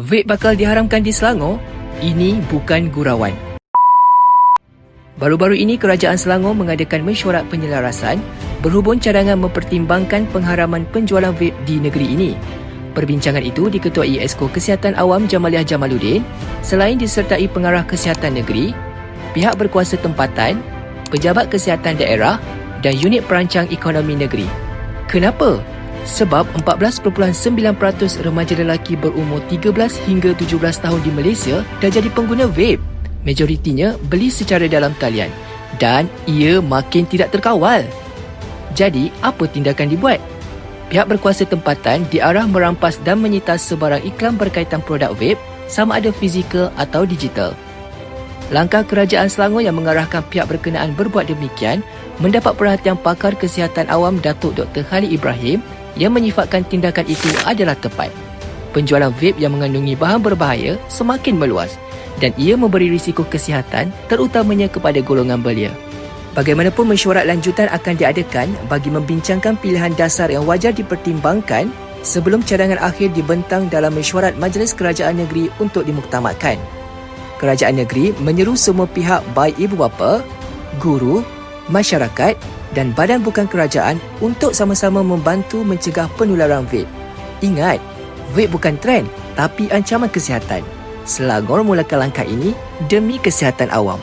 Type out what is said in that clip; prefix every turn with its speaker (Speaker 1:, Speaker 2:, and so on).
Speaker 1: Vape bakal diharamkan di Selangor? Ini bukan gurauan. Baru-baru ini Kerajaan Selangor mengadakan mesyuarat penyelarasan berhubung cadangan mempertimbangkan pengharaman penjualan vape di negeri ini. Perbincangan itu diketuai Esko Kesihatan Awam Jamaliah Jamaluddin selain disertai pengarah kesihatan negeri, pihak berkuasa tempatan, pejabat kesihatan daerah dan unit perancang ekonomi negeri. Kenapa? Sebab 14.9% remaja lelaki berumur 13 hingga 17 tahun di Malaysia dah jadi pengguna vape. Majoritinya beli secara dalam talian dan ia makin tidak terkawal. Jadi, apa tindakan dibuat? Pihak berkuasa tempatan diarah merampas dan menyita sebarang iklan berkaitan produk vape sama ada fizikal atau digital. Langkah kerajaan Selangor yang mengarahkan pihak berkenaan berbuat demikian mendapat perhatian pakar kesihatan awam Datuk Dr. Khalid Ibrahim yang menyifatkan tindakan itu adalah tepat. Penjualan vape yang mengandungi bahan berbahaya semakin meluas dan ia memberi risiko kesihatan terutamanya kepada golongan belia. Bagaimanapun mesyuarat lanjutan akan diadakan bagi membincangkan pilihan dasar yang wajar dipertimbangkan sebelum cadangan akhir dibentang dalam mesyuarat Majlis Kerajaan Negeri untuk dimuktamadkan. Kerajaan negeri menyeru semua pihak baik ibu bapa, guru, masyarakat dan badan bukan kerajaan untuk sama-sama membantu mencegah penularan vape. Ingat, vape bukan trend tapi ancaman kesihatan. Selangor mulakan langkah ini demi kesihatan awam.